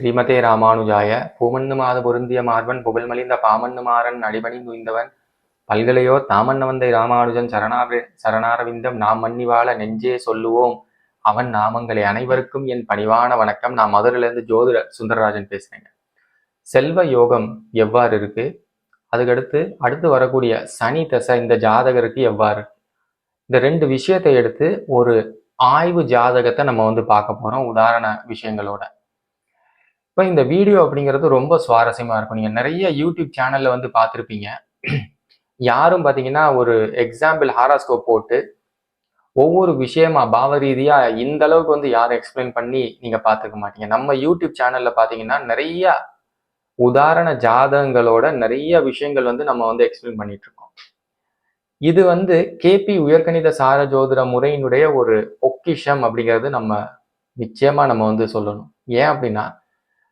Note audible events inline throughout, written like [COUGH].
ஸ்ரீமதே ராமானுஜாய. பூமன்னு மாத பொருந்திய மார்பன் புகழ்மலிந்த பாமன்னு மாறன் நடிபணி நுய்ந்தவன். பல்கலையோ தாமன்ன வந்தை ராமானுஜன் சரணார சரணாரவிந்தம் நாம் மன்னிவாழ நெஞ்சே சொல்லுவோம். அவன் நாமங்களை அனைவருக்கும் என் பணிவான வணக்கம். நான் மதுரையிலேருந்து ஜோதிட சுந்தரராஜன் பேசுறேங்க. செல்வ யோகம் எவ்வாறு இருக்கு? அதுக்கடுத்து அடுத்து வரக்கூடிய சனி தசை இந்த ஜாதகருக்கு எவ்வாறு? இந்த ரெண்டு விஷயத்தை எடுத்து ஒரு ஆய்வு ஜாதகத்தை நம்ம வந்து பார்க்க போறோம். உதாரண விஷயங்களோட. இப்போ இந்த வீடியோ அப்படிங்கிறது ரொம்ப சுவாரஸ்யமா இருக்கும். நீங்க நிறைய யூடியூப் சேனலில் வந்து பார்த்துருப்பீங்க. யாரும் பார்த்தீங்கன்னா ஒரு எக்ஸாம்பிள் ஹாராஸ்கோப் போட்டு ஒவ்வொரு விஷயமா பாவ ரீதியாக இந்த அளவுக்கு வந்து யாரும் எக்ஸ்பிளைன் பண்ணி நீங்க பார்த்துக்க மாட்டீங்க. நம்ம யூடியூப் சேனல்ல பார்த்தீங்கன்னா நிறைய உதாரண ஜாதகங்களோட நிறைய விஷயங்கள் வந்து நம்ம வந்து எக்ஸ்பிளைன் பண்ணிட்டு இருக்கோம். இது வந்து கேபி உயர்கணித சார ஜோதிட முறையினுடைய ஒரு பொக்கிஷம் அப்படிங்கிறது நம்ம நிச்சயமா நம்ம வந்து சொல்லணும். ஏன் அப்படின்னா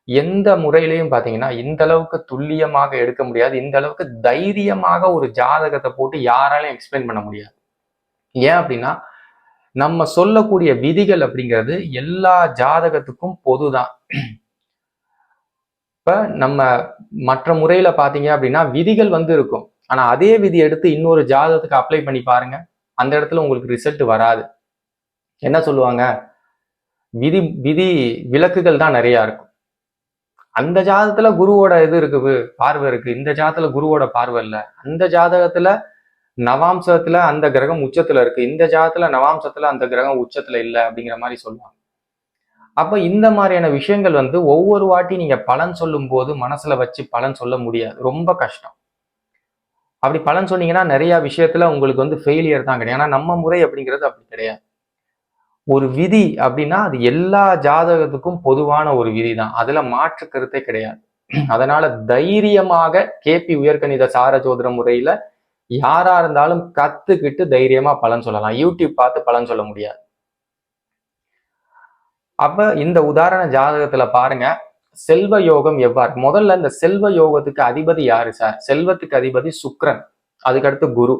எந்த முறையிலையும் பார்த்தீங்கன்னா இந்த அளவுக்கு துல்லியமாக எடுக்க முடியாது. இந்த அளவுக்கு தைரியமாக ஒரு ஜாதகத்தை போட்டு யாராலையும் எக்ஸ்பிளைன் பண்ண முடியாது. ஏன் அப்படின்னா நம்ம சொல்லக்கூடிய விதிகள் அப்படிங்கிறது எல்லா ஜாதகத்துக்கும் பொதுதான். இப்ப நம்ம மற்ற முறையில பாத்தீங்க அப்படின்னா விதிகள் வந்து இருக்கும். ஆனா அதே விதி எடுத்து இன்னொரு ஜாதகத்துக்கு அப்ளை பண்ணி பாருங்க. அந்த இடத்துல உங்களுக்கு ரிசல்ட் வராது. என்ன சொல்லுவாங்க? விதி விதி விலக்குகள் தான் நிறையா இருக்கும். அந்த ஜாதகத்துல குருவோட இது இருக்குது பார்வை இருக்கு. இந்த ஜாதகத்துல குருவோட பார்வை இல்லை. அந்த ஜாதகத்துல நவாம்சத்துல அந்த கிரகம் உச்சத்துல இருக்கு. இந்த ஜாதத்துல நவாம்சத்துல அந்த கிரகம் உச்சத்துல இல்லை அப்படிங்கிற மாதிரி சொல்லுவாங்க. அப்ப இந்த மாதிரியான விஷயங்கள் வந்து ஒவ்வொரு வாட்டி நீங்க பலன் சொல்லும் போது மனசுல வச்சு பலன் சொல்ல முடியாது. ரொம்ப கஷ்டம். அப்படி பலன் சொன்னீங்கன்னா நிறைய விஷயத்துல உங்களுக்கு வந்து ஃபெயிலியர் தான் கிடையாது. ஏன்னா நம்ம முறை அப்படிங்கிறது அப்படி கிடையாது. ஒரு விதி அப்படின்னா அது எல்லா ஜாதகத்துக்கும் பொதுவான ஒரு விதி தான் அதுல மாற்று கருத்தே கிடையாது. [CLEARS THROAT] அதனால தைரியமாக கேபி உயர்கணித சார ஜோதிட முறையில யாரா இருந்தாலும் கத்துக்கிட்டு தைரியமா பலன் சொல்லலாம். யூடியூப் பார்த்து பலன் சொல்ல முடியாது. அப்ப இந்த உதாரண ஜாதகத்துல பாருங்க. செல்வ யோகம் எவ்வாறு? முதல்ல இந்த செல்வ யோகத்துக்கு அதிபதி யாரு சார்? செல்வத்துக்கு அதிபதி சுக்ரன் அதுக்கடுத்து குரு.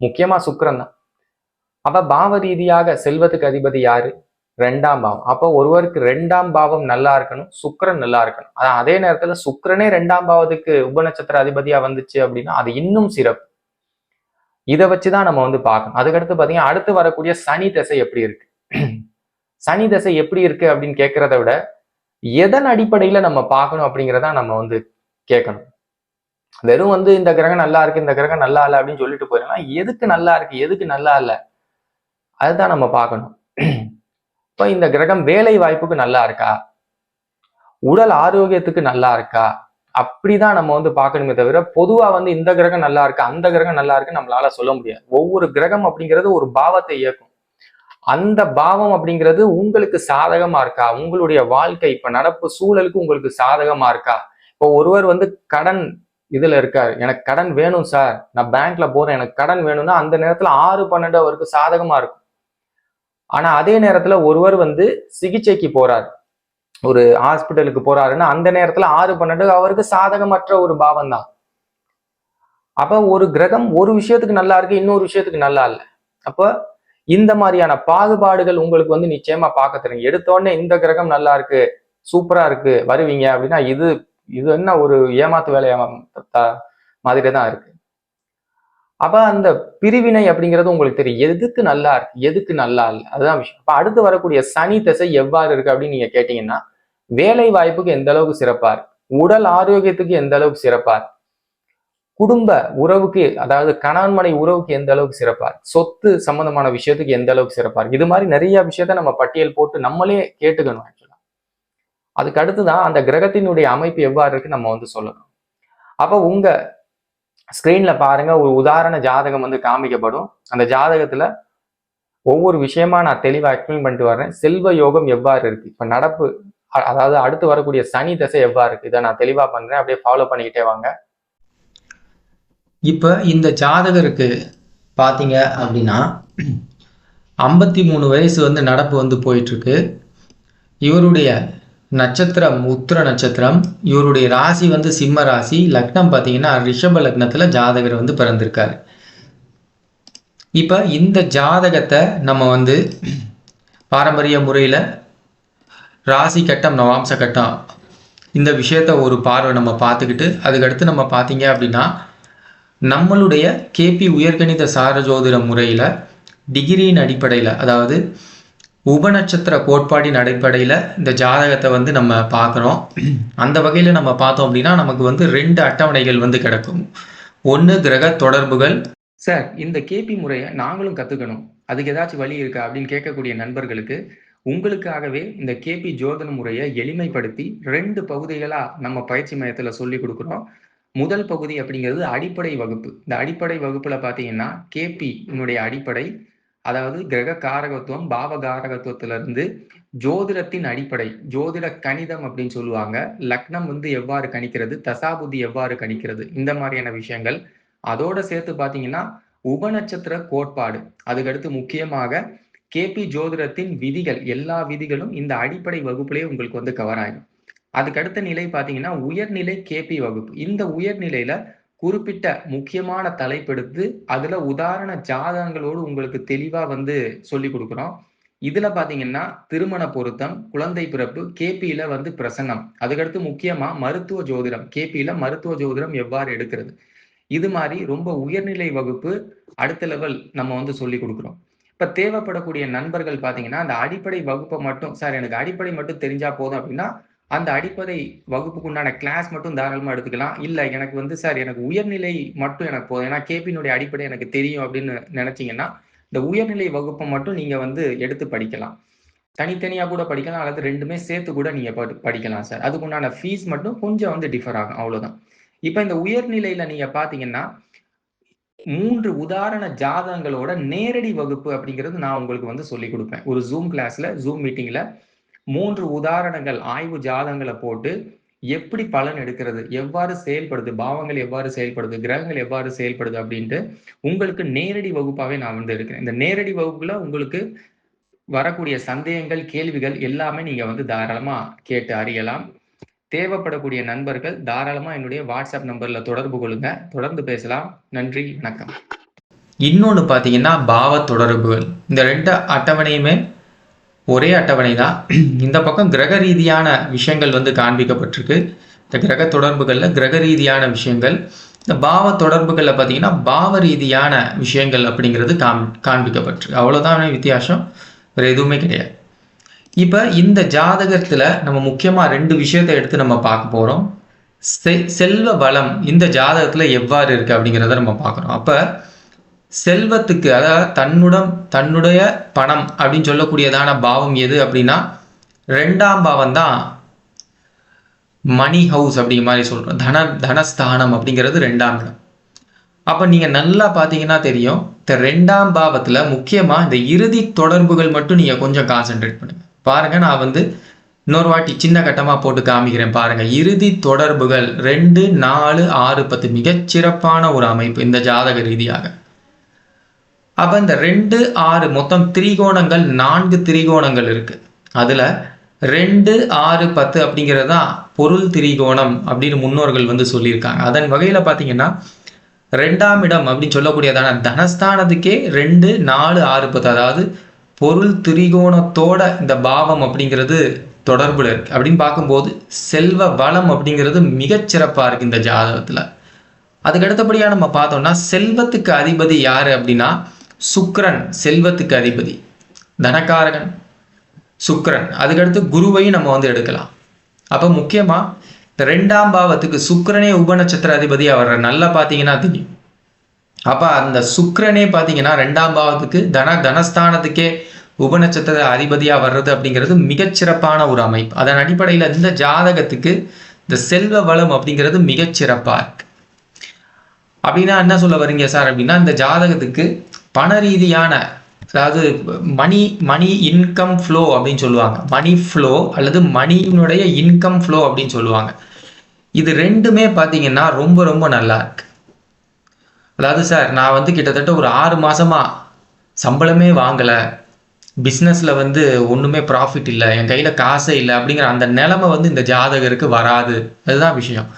முக்கியமா சுக்ரன் தான். அப்ப பாவ ரீதியாக செல்வத்துக்கு அதிபதி யாரு? ரெண்டாம் பாவம். அப்போ ஒருவருக்கு ரெண்டாம் பாவம் நல்லா இருக்கணும் சுக்ரன் நல்லா இருக்கணும். அதான் அதே நேரத்துல சுக்ரனே ரெண்டாம் பாவத்துக்கு உபநட்சத்திர அதிபதியா வந்துச்சு அப்படின்னா அது இன்னும் சிறப்பு. இதை வச்சுதான் நம்ம வந்து பார்க்கணும். அதுக்கடுத்து பாத்தீங்கன்னா அடுத்து வரக்கூடிய சனி தசை எப்படி இருக்கு? [CLEARS THROAT] சனி தசை எப்படி இருக்கு அப்படின்னு கேட்கறத விட எதன் அடிப்படையில நம்ம பார்க்கணும் அப்படிங்கிறத நம்ம வந்து கேட்கணும் வெறும் வந்து இந்த கிரகம் நல்லா இருக்கு இந்த கிரகம் நல்லா இல்லை அப்படின்னு சொல்லிட்டு போயிடலாம். எதுக்கு நல்லா இருக்கு எதுக்கு நல்லா இல்லை? அதுதான் நம்ம பார்க்கணும். இப்போ இந்த கிரகம் வேலை வாய்ப்புக்கு நல்லா இருக்கா? உடல் ஆரோக்கியத்துக்கு நல்லா இருக்கா? அப்படிதான் நம்ம வந்து பார்க்கணுமே தவிர பொதுவா வந்து இந்த கிரகம் நல்லா இருக்கு? அந்த கிரகம் நல்லா இருக்கு நம்மளால சொல்ல முடியாது. ஒவ்வொரு கிரகம் அப்படிங்கிறது ஒரு பாவத்தை இயக்கும். அந்த பாவம் அப்படிங்கிறது உங்களுக்கு சாதகமா இருக்கா? உங்களுடைய வாழ்க்கை இப்ப நடப்பு சூழலுக்கு உங்களுக்கு சாதகமா இருக்கா? இப்போ ஒருவர் வந்து கடன் இதுல இருக்காரு. எனக்கு கடன் வேணும் சார். நான் பேங்க்ல போறேன். எனக்கு கடன் வேணும்னா அந்த நேரத்துல ஆறு பன்னெண்டு அவருக்கு சாதகமா இருக்கும். ஆனா அதே நேரத்துல ஒருவர் வந்து சிகிச்சைக்கு போறாரு. ஒரு ஹாஸ்பிட்டலுக்கு போறாருன்னா அந்த நேரத்துல ஆறு பன்னெண்டு அவருக்கு சாதகமற்ற ஒரு பாவம் தான் அப்ப ஒரு கிரகம் ஒரு விஷயத்துக்கு நல்லா இருக்கு இன்னொரு விஷயத்துக்கு நல்லா இல்லை. அப்ப இந்த மாதிரியான பாகுபாடுகள் உங்களுக்கு வந்து நிச்சயமா பார்க்க தெரியும். எடுத்தோடனே இந்த கிரகம் நல்லா இருக்கு சூப்பரா இருக்கு வருவீங்க அப்படின்னா இது இது என்ன ஒரு ஏமாத்து வேலையா மாதிரி தான் இருக்கு. அப்ப அந்த பிரிவினை அப்படிங்கிறது உங்களுக்கு தெரியும். எதுக்கு நல்லா இருக்கு? எதுக்கு நல்லா இல்லை? அதுதான் விஷயம். அப்ப அடுத்து வரக்கூடிய சனி திசை எவ்வாறு இருக்கு அப்படின்னு நீங்க கேட்டீங்கன்னா வேலை வாய்ப்புக்கு எந்த அளவுக்கு சிறப்பா இருக்கு? உடல் ஆரோக்கியத்துக்கு எந்த அளவுக்கு சிறப்பா இருக்கு? குடும்ப உறவுக்கு அதாவது கணவன்மனை உறவுக்கு எந்த அளவுக்கு சிறப்பா இருக்கு? சொத்து சம்பந்தமான விஷயத்துக்கு எந்த அளவுக்கு சிறப்பா இருக்கு? இது மாதிரி நிறைய விஷயத்த நம்ம பட்டியல் போட்டு நம்மளே கேட்டுக்கணும் ஆக்சுவலா அதுக்கு அடுத்துதான் அந்த கிரகத்தினுடைய அமைப்பு எவ்வாறு இருக்கு நம்ம வந்து சொல்லணும். அப்ப உங்க ஸ்க்ரீனில் பாருங்கள் ஒரு உதாரண ஜாதகம் வந்து காமிக்கப்படும். அந்த ஜாதகத்தில் ஒவ்வொரு விஷயமா நான் தெளிவாக எக்ஸ்பிளைன் பண்ணிட்டு வர்றேன். செல்வ யோகம் எவ்வாறு இருக்கு? இப்போ நடப்பு அதாவது அடுத்து வரக்கூடிய சனி தசை எவ்வாறு இருக்கு? இதை நான் தெளிவாக பண்ணுறேன் அப்படியே ஃபாலோ பண்ணிக்கிட்டே வாங்க. இப்போ இந்த ஜாதகருக்கு பார்த்தீங்க அப்படின்னா ஐம்பத்தி மூணு வயசு வந்து நடப்பு வந்து போயிட்டுருக்கு இவருடைய நட்சத்திரம் உத்திர நட்சத்திரம். இவருடைய ராசி வந்து சிம்ம ராசி. லக்னம் பார்த்தீங்கன்னா ரிஷப லக்னத்தில் ஜாதகர் வந்து பிறந்திருக்காரு. இப்போ இந்த ஜாதகத்தை நம்ம வந்து பாரம்பரிய முறையில் ராசி கட்டம் நவாம்ச கட்டம் இந்த விஷயத்த ஒரு பார்வை நம்ம பார்த்துக்கிட்டு அதுக்கடுத்து நம்ம பார்த்தீங்க அப்படின்னா நம்மளுடைய கேபி உயர்கணித சார ஜோதிட முறையில் டிகிரியின் அடிப்படையில் அதாவது உபநட்சத்திர கோட்பாடின் அடிப்படையில் இந்த ஜாதகத்தை வந்து நம்ம பார்க்குறோம். அந்த வகையில் நம்ம பார்த்தோம் அப்படின்னா நமக்கு வந்து ரெண்டு அட்டவணைகள் வந்து கிடக்கும். ஒன்று கிரக தொடர்புகள். சார் இந்த கேபி முறையை நாங்களும் கற்றுக்கணும் அதுக்கு ஏதாச்சும் வழி இருக்கா அப்படின்னு கேட்கக்கூடிய நண்பர்களுக்கு உங்களுக்காகவே இந்த கேபி ஜோதன முறையை எளிமைப்படுத்தி ரெண்டு பகுதிகளாக நம்ம பயிற்சி மையத்தில் சொல்லி கொடுக்குறோம். முதல் பகுதி அப்படிங்கிறது அடிப்படை வகுப்பு. இந்த அடிப்படை வகுப்பில் பார்த்தீங்கன்னா கேபி என்னுடைய அடிப்படை அதாவது கிரக காரகத்துவம் பாவ காரகத்துவத்துல இருந்து ஜோதிடத்தின் அடிப்படை ஜோதிட கணிதம் அப்படின்னு சொல்லுவாங்க. லக்னம் வந்து எவ்வாறு கணிக்கிறது தசாபுதி எவ்வாறு கணிக்கிறது இந்த மாதிரியான விஷயங்கள். அதோட சேர்த்து பாத்தீங்கன்னா உபநட்சத்திர கோட்பாடு. அதுக்கடுத்து முக்கியமாக கேபி ஜோதிடத்தின் விதிகள் எல்லா விதிகளும் இந்த அடிப்படை வகுப்புலேயே உங்களுக்கு வந்து கவர் ஆகும். அதுக்கடுத்த நிலை பாத்தீங்கன்னா உயர்நிலை கேபி வகுப்பு. இந்த உயர்நிலையில குறிப்பிட்ட முக்கியமான தலைப்பெடுத்து அதுல உதாரண ஜாதகங்களோடு உங்களுக்கு தெளிவா வந்து சொல்லி கொடுக்குறோம். இதுல பாத்தீங்கன்னா திருமண பொருத்தம் குழந்தை பிறப்பு கேபியில வந்து பிரசன்னம் அதுக்கடுத்து முக்கியமா மருத்துவ ஜோதிடம். கேபியில மருத்துவ ஜோதிடம் எவ்வாறு எடுக்கிறது? இது மாதிரி ரொம்ப உயர்நிலை வகுப்பு அடுத்த லெவல் நம்ம வந்து சொல்லி கொடுக்குறோம். இப்ப தேவைப்படக்கூடிய நண்பர்கள் பாத்தீங்கன்னா அந்த அடிப்படை வகுப்பை மட்டும் சார் எனக்கு அடிப்படை மட்டும் தெரிஞ்சா போதும் அப்படின்னா அந்த அடிப்படை வகுப்புக்கு உண்டான கிளாஸ் மட்டும் தாராளமா எடுத்துக்கலாம். இல்ல எனக்கு வந்து சார் எனக்கு உயர்நிலை மட்டும் எனக்கு போதும். ஏன்னா கேபினுடைய அடிப்படை எனக்கு தெரியும் அப்படின்னு நினைச்சீங்கன்னா இந்த உயர்நிலை வகுப்பை மட்டும் நீங்க வந்து எடுத்து படிக்கலாம். தனித்தனியா கூட படிக்கலாம் அல்லது ரெண்டுமே சேர்த்து கூட நீங்க படிக்கலாம் சார் அதுக்கு உண்டான ஃபீஸ் மட்டும் கொஞ்சம் வந்து டிஃபர் ஆகும். அவ்வளவுதான். இப்ப இந்த உயர்நிலையில நீங்க பாத்தீங்கன்னா மூன்று உதாரண ஜாதகங்களோட நேரடி வகுப்பு அப்படிங்கிறது நான் உங்களுக்கு வந்து சொல்லி கொடுப்பேன். ஒரு ஜூம் கிளாஸ்ல ஜூம் மீட்டிங்ல மூன்று உதாரணங்கள் ஆய்வு ஜாதங்களை போட்டு எப்படி பலன் எடுக்கிறது எவ்வாறு செயல்படுது பாவங்கள் எவ்வாறு செயல்படுது கிரகங்கள் எவ்வாறு செயல்படுது அப்படின்ட்டு உங்களுக்கு நேரடி வகுப்பாகவே நான் வந்து எடுக்கிறேன் இந்த நேரடி வகுப்புல உங்களுக்கு வரக்கூடிய சந்தேகங்கள் கேள்விகள் எல்லாமே நீங்க வந்து தாராளமா கேட்டு அறியலாம். தேவைப்படக்கூடிய நண்பர்கள் தாராளமா என்னுடைய வாட்ஸ்அப் நம்பர்ல தொடர்பு கொள்ளுங்க. தொடர்ந்து பேசலாம். நன்றி வணக்கம். இன்னொன்று பார்த்தீங்கன்னா பாவ தொடர்புகள். இந்த ரெண்டு அட்டவணையுமே ஒரே அட்டவணை தான் இந்த பக்கம் கிரக ரீதியான விஷயங்கள் வந்து காண்பிக்கப்பட்டிருக்கு. இந்த கிரக தொடர்புகளில் கிரக ரீதியான விஷயங்கள் இந்த பாவ தொடர்புகளில் பார்த்தீங்கன்னா பாவ ரீதியான விஷயங்கள் அப்படிங்கிறது காம் காண்பிக்கப்பட்டிருக்கு. அவ்வளோதான் வித்தியாசம்? வேறு எதுவுமே கிடையாது. இப்போ இந்த ஜாதகத்தில் நம்ம முக்கியமாக ரெண்டு விஷயத்தை எடுத்து நம்ம பார்க்க போகிறோம் செல்வ வளம் இந்த ஜாதகத்தில் எவ்வாறு இருக்குது அப்படிங்கிறத நம்ம பார்க்குறோம். அப்போ செல்வத்துக்கு அதாவது தன்னுடன் தன்னுடைய பணம் அப்படின்னு சொல்லக்கூடியதான பாவம் எது அப்படின்னா ரெண்டாம் பாவம் தான் மணி ஹவுஸ் அப்படிங்கிற மாதிரி சொல்கிறோம் தன தனஸ்தானம் அப்படிங்கிறது ரெண்டாம் இடம். அப்போ நீங்கள் நல்லா பார்த்தீங்கன்னா தெரியும் இந்த ரெண்டாம் பாவத்தில் முக்கியமாக இந்த இறுதி தொடர்புகள் மட்டும் நீங்கள் கொஞ்சம் கான்சென்ட்ரேட் பண்ணுங்கள் பாருங்க நான் வந்து இன்னொரு வாட்டி சின்ன கட்டமாக போட்டு காமிக்கிறேன் பாருங்க. இறுதி தொடர்புகள் ரெண்டு நாலு ஆறு பத்து மிகச்சிறப்பான ஒரு அமைப்பு இந்த ஜாதக ரீதியாக. அப்போ இந்த ரெண்டு ஆறு மொத்தம் திரிகோணங்கள் நான்கு திரிகோணங்கள் இருக்குது அதில் ரெண்டு ஆறு பத்து அப்படிங்கிறது தான் பொருள் திரிகோணம் அப்படின்னு முன்னோர்கள் வந்து சொல்லியிருக்காங்க. அதன் வகையில் பார்த்தீங்கன்னா ரெண்டாம் இடம் அப்படின்னு சொல்லக்கூடியதான தனஸ்தானத்துக்கே ரெண்டு நாலு ஆறு பத்து அதாவது பொருள் திரிகோணத்தோட இந்த பாவம் அப்படிங்கிறது தொடர்புல இருக்கு. அப்படின்னு பார்க்கும்போது செல்வ வளம் அப்படிங்கிறது மிகச்சிறப்பாக இருக்கு இந்த ஜாதகத்தில். அதுக்கு அடுத்தபடியாக நம்ம பார்த்தோம்னா செல்வத்துக்கு அதிபதி யாரு அப்படின்னா சுக்ரன் செல்வத்துக்கு அதிபதி. தனக்காரகன் சுக்ரன் அதுக்கடுத்து குருவையும் நம்ம வந்து எடுக்கலாம். அப்போ முக்கியமாக இந்த ரெண்டாம் பாவத்துக்கு சுக்கரனே உபநட்சத்திர அதிபதி அவர் நல்லா பார்த்தீங்கன்னா தெரியும். அப்போ அந்த சுக்கரனே பார்த்தீங்கன்னா ரெண்டாம் பாவத்துக்கு தன தனஸ்தானத்துக்கே உபநட்சத்திர அதிபதியாக வர்றது அப்படிங்கிறது மிகச்சிறப்பான ஒரு அமைப்பு. அதன் அடிப்படையில் இந்த ஜாதகத்துக்கு இந்த செல்வ வளம் அப்படிங்கிறது மிகச்சிறப்பாக இருக்கு. அப்படின்னா என்ன சொல்ல வரீங்க சார் அப்படின்னா இந்த ஜாதகத்துக்கு பண ரீதியான அதாவது மணி மணி இன்கம் ஃப்ளோ அப்படின்னு சொல்லுவாங்க. மணி ஃப்ளோ அல்லது மணியினுடைய இன்கம் ஃப்ளோ அப்படின்னு சொல்லுவாங்க. இது ரெண்டுமே பார்த்தீங்கன்னா ரொம்ப ரொம்ப நல்லா இருக்கு. அதாவது சார் நான் வந்து கிட்டத்தட்ட ஒரு ஆறு மாசமா சம்பளமே வாங்கலை. பிஸ்னஸில் வந்து ஒன்றுமே ப்ராஃபிட் இல்லை. என் கையில் காசே இல்லை அப்படிங்கிற அந்த நிலைமை வந்து இந்த ஜாதகருக்கு வராது. அதுதான் விஷயம்.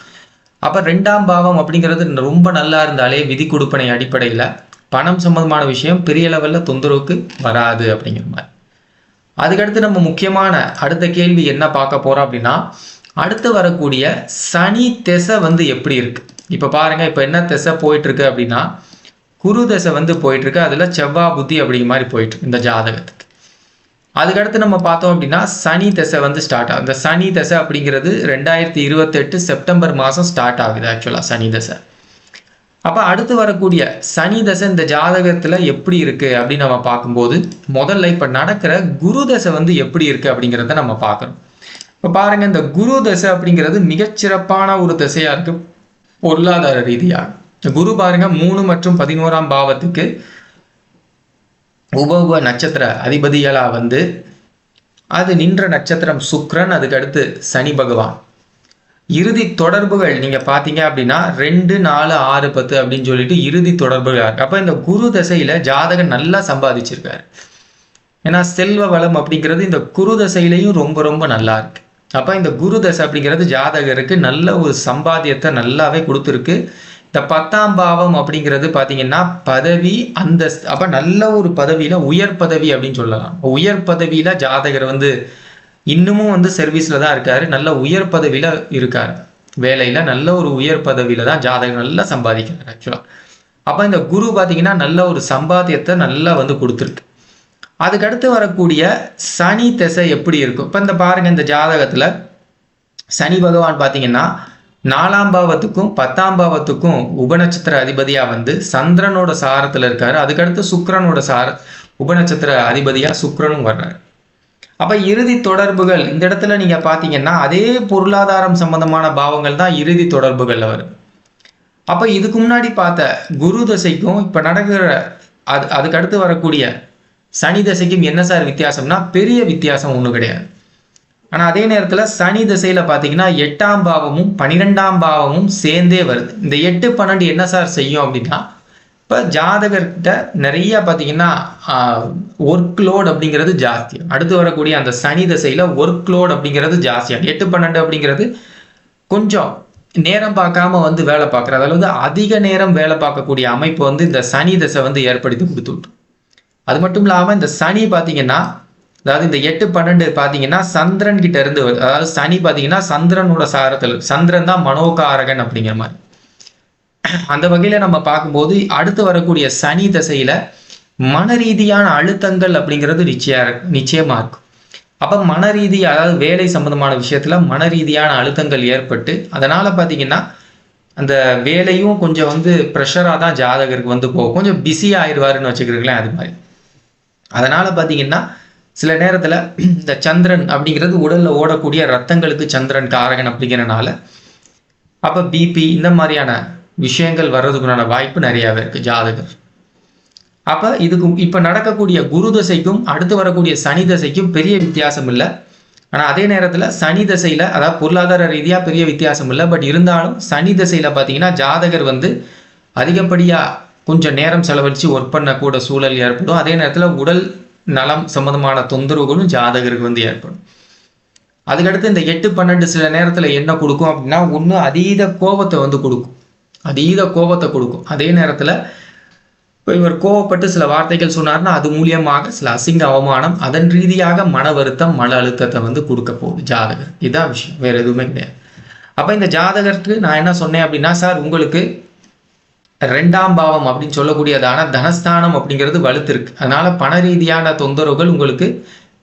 அப்போ ரெண்டாம் பாவம் அப்படிங்கிறது ரொம்ப நல்லா இருந்தாலே விதி கொடுப்பனை அடிப்படையில் பணம் சம்மந்தமான விஷயம் பெரிய லெவலில் தொந்தரவுக்கு வராது அப்படிங்கிற மாதிரி. அதுக்கடுத்து நம்ம முக்கியமான அடுத்த கேள்வி என்ன பார்க்க போகிறோம் அப்படின்னா அடுத்து வரக்கூடிய சனி திசை வந்து எப்படி இருக்குது இப்போ பாருங்கள் இப்போ என்ன திசை போயிட்டுருக்கு அப்படின்னா குரு திசை வந்து போயிட்டுருக்கு. அதில் செவ்வா புத்தி அப்படிங்கிற மாதிரி போயிட்டுருக்கு இந்த ஜாதகத்துக்கு. அதுக்கடுத்து நம்ம பார்த்தோம் அப்படின்னா சனி திசை வந்து ஸ்டார்ட் ஆகும் இந்த சனி திசை அப்படிங்கிறது ரெண்டாயிரத்தி இருபத்தெட்டு செப்டம்பர் மாதம் ஸ்டார்ட் ஆகுது ஆக்சுவலாக சனி திசை. அப்போ அடுத்து வரக்கூடிய சனி தசை இந்த ஜாதகத்தில் எப்படி இருக்கு அப்படின்னு நம்ம பார்க்கும்போது முதல்ல இப்போ நடக்கிற குரு தசை வந்து எப்படி இருக்கு அப்படிங்கிறத நம்ம பார்க்கணும். இப்போ பாருங்க இந்த குரு தசை அப்படிங்கிறது மிகச்சிறப்பான ஒரு தசையா இருக்கு. பொருளாதார ரீதியாக குரு பாருங்க மூணு மற்றும் பதினோராம் பாவத்துக்கு உப நட்சத்திர அதிபதிகளா வந்து அது நின்ற நட்சத்திரம் சுக்ரன் அதுக்கு அடுத்து சனி பகவான். இறுதி தொடர்புகள் நீங்க பாத்தீங்க அப்படின்னா ரெண்டு நாலு ஆறு பத்து அப்படின்னு சொல்லிட்டு இறுதி தொடர்புகள். இருக்கு அப்ப இந்த குரு தசையில ஜாதகன் நல்லா சம்பாதிச்சிருக்காரு. ஏன்னா செல்வ வளம் அப்படிங்கிறது இந்த குரு தசையிலையும் ரொம்ப ரொம்ப நல்லா இருக்கு. அப்ப இந்த குரு தசை அப்படிங்கிறது ஜாதகருக்கு நல்ல ஒரு சம்பாத்தியத்தை நல்லாவே கொடுத்துருக்கு. இந்த பத்தாம் பாவம் அப்படிங்கிறது பாத்தீங்கன்னா பதவி அந்த அப்ப நல்ல ஒரு பதவியில உயர் பதவி அப்படின்னு சொல்லலாம். உயர் பதவியில ஜாதகர் வந்து இன்னமும் வந்து சர்வீஸில் தான் இருக்கார். நல்ல உயர் பதவியில் இருக்கார். வேலையில் நல்ல ஒரு உயர் பதவியில் தான் ஜாதகம் நல்லா சம்பாதிக்கிறார் ஆக்சுவலாக அப்போ இந்த குரு பார்த்தீங்கன்னா நல்ல ஒரு சம்பாத்தியத்தை நல்லா வந்து கொடுத்துருக்கு அதுக்கடுத்து வரக்கூடிய சனி திசை எப்படி இருக்கும்? இப்போ இந்த பாருங்க இந்த ஜாதகத்தில் சனி பகவான் பார்த்தீங்கன்னா நாலாம் பாவத்துக்கும் பத்தாம் பாவத்துக்கும் உபநட்சத்திர அதிபதியாக வந்து சந்திரனோட சாரத்தில் இருக்காரு. அதுக்கடுத்து சுக்கரனோட சார உபநட்சத்திர அதிபதியாக சுக்கரனும் வர்றாரு. அப்போ இறுதி தொடர்புகள் இந்த இடத்துல நீங்கள் பார்த்தீங்கன்னா அதே பொருளாதாரம் சம்பந்தமான பாவங்கள் தான் இறுதி தொடர்புகளில் வரும். அப்போ இதுக்கு முன்னாடி பார்த்த குரு தசைக்கும் இப்போ நடக்கிற அது அதுக்கு அடுத்து வரக்கூடிய சனி தசைக்கும் என்ன சார் வித்தியாசம்னா பெரிய வித்தியாசம் ஒன்றும் கிடையாது. ஆனால் அதே நேரத்தில் சனி திசையில் பார்த்தீங்கன்னா எட்டாம் பாவமும் பன்னிரெண்டாம் பாவமும் சேர்ந்தே வருது. இந்த எட்டு பன்னெண்டு என்ன சார் செய்யும் அப்படின்னா இப்போ ஜாதகர்கிட்ட நிறைய பார்த்தீங்கன்னா ஒர்க் லோட் அப்படிங்கிறது ஜாஸ்தி. அடுத்து வரக்கூடிய அந்த சனி திசையில் ஒர்க் லோட் அப்படிங்கிறது ஜாஸ்தியாக எட்டு பன்னெண்டு அப்படிங்கிறது கொஞ்சம் நேரம் பார்க்காம வந்து வேலை பார்க்குறது அதாவது அதிக நேரம் வேலை பார்க்கக்கூடிய அமைப்பு வந்து இந்த சனி திசை வந்து ஏற்படுத்தி கொடுத்து அது மட்டும் இல்லாமல் இந்த சனி பார்த்தீங்கன்னா அதாவது இந்த எட்டு பன்னெண்டு பார்த்தீங்கன்னா சந்திரன் கிட்ட இருந்து அதாவது சனி பார்த்தீங்கன்னா சந்திரனோட சாரத்தில் சந்திரன் தான் மனோகாரகன் அப்படிங்கிற மாதிரி. அந்த வகையில நம்ம பார்க்கும்போது அடுத்து வரக்கூடிய சனி தசையில மன ரீதியான அழுத்தங்கள் அப்படிங்கிறது நிச்சயா நிச்சயமா இருக்கும். அப்ப மன ரீதி அதாவது வேலை சம்பந்தமான விஷயத்துல மன ரீதியான அழுத்தங்கள் ஏற்பட்டு அதனால பாத்தீங்கன்னா அந்த வேலையும் கொஞ்சம் வந்து ப்ரெஷராக தான் ஜாதகருக்கு வந்து போகும். கொஞ்சம் பிஸி ஆயிடுவாருன்னு வச்சுக்கிறீங்களேன் அது மாதிரி. அதனால பாத்தீங்கன்னா சில நேரத்துல இந்த சந்திரன் அப்படிங்கிறது உடல்ல ஓடக்கூடிய ரத்தங்களுக்கு சந்திரன் காரகன் அப்படிங்கிறனால அப்ப பிபி இந்த மாதிரியான விஷயங்கள் வர்றதுக்குண்டான வாய்ப்பு நிறையாவே இருக்குது ஜாதகர். அப்போ இதுக்கு இப்போ நடக்கக்கூடிய குரு தசைக்கும் அடுத்து வரக்கூடிய சனி தசைக்கும் பெரிய வித்தியாசம் இல்லை. ஆனால் அதே நேரத்தில் சனி தசையில் அதாவது பொருளாதார ரீதியாக பெரிய வித்தியாசம் இல்லை. பட் இருந்தாலும் சனி தசையில் பார்த்தீங்கன்னா ஜாதகர் வந்து அதிகப்படியாக கொஞ்சம் நேரம் செலவழிச்சு ஒர்க் பண்ணக்கூட சூழல் ஏற்படும். அதே நேரத்தில் உடல் நலம் சம்பந்தமான தொந்தரவுகளும் ஜாதகருக்கு வந்து ஏற்படும். அதுக்கடுத்து இந்த எட்டு பன்னெண்டு சில நேரத்தில் என்ன கொடுக்கும் அப்படின்னா ஒன்று அதீத கோபத்தை வந்து கொடுக்கும். அதீத கோபத்தை கொடுக்கும். அதே நேரத்தில் இப்போ இவர் கோவப்பட்டு சில வார்த்தைகள் சொன்னார்னா அது மூலியமாக சில அசிங்க அவமானம் அதன் ரீதியாக மன வருத்தம் மன அழுத்தத்தை வந்து கொடுக்க போகுது ஜாதகர். இதான் விஷயம். வேற எதுவுமே கிடையாது. அப்போ இந்த ஜாதகருக்கு நான் என்ன சொன்னேன் அப்படின்னா சார் உங்களுக்கு ரெண்டாம் பாவம் அப்படின்னு சொல்லக்கூடியதான தனஸ்தானம் அப்படிங்கிறது வலுத்திருக்கு அதனால பண ரீதியான தொந்தரவுகள் உங்களுக்கு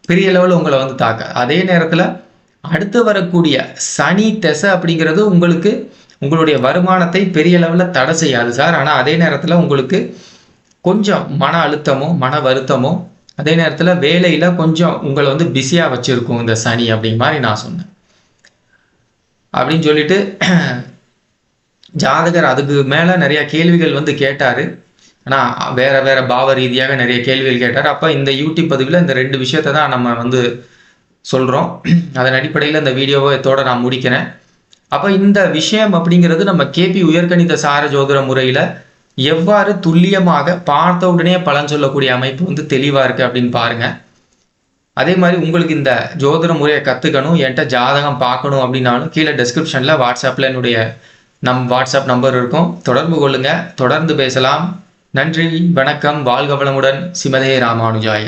பெரிய லெவலில் உங்களை வந்து தாக்க அதே நேரத்தில் அடுத்து வரக்கூடிய சனி திசை அப்படிங்கிறது உங்களுக்கு உங்களுடைய வருமானத்தை பெரிய லெவலில் தடை செய்யாது சார். ஆனால் அதே நேரத்தில் உங்களுக்கு கொஞ்சம் மன அழுத்தமோ மன வருத்தமோ அதே நேரத்தில் வேலையில் கொஞ்சம் உங்களை வந்து பிஸியாக வச்சுருக்கும் இந்த சனி அப்படிங்கிற மாதிரி நான் சொன்னேன். அப்படின்னு சொல்லிட்டு [CLEARS THROAT] ஜாதகர் அதுக்கு மேலே நிறைய கேள்விகள் வந்து கேட்டார். ஆனால் வேற வேற பாவ ரீதியாக நிறைய கேள்விகள் கேட்டார். அப்போ இந்த யூடியூப் பதிவில் இந்த ரெண்டு விஷயத்தை தான் நம்ம வந்து சொல்கிறோம் [CLEARS THROAT] அதன் அடிப்படையில் இந்த வீடியோவை இதோட நான் முடிக்கிறேன். அப்போ இந்த விஷயம் அப்படிங்கிறது நம்ம கேபி உயர்கணித சார ஜோதிர முறையில் எவ்வாறு துல்லியமாக பார்த்த உடனே பலன் சொல்லக்கூடிய அமைப்பு வந்து தெளிவாக இருக்கு அப்படின்னு பாருங்க. அதே மாதிரி உங்களுக்கு இந்த ஜோதிட முறையை கற்றுக்கணும் என்கிட்ட ஜாதகம் பார்க்கணும் அப்படின்னாலும் கீழே டிஸ்கிரிப்ஷனில் வாட்ஸ்அப்ல என்னுடைய நம் வாட்ஸ்அப் நம்பர் இருக்கும். தொடர்பு கொள்ளுங்கள் தொடர்ந்து பேசலாம். நன்றி வணக்கம். வாழ்க வளமுடன். சிமதே ராமானுஜாய.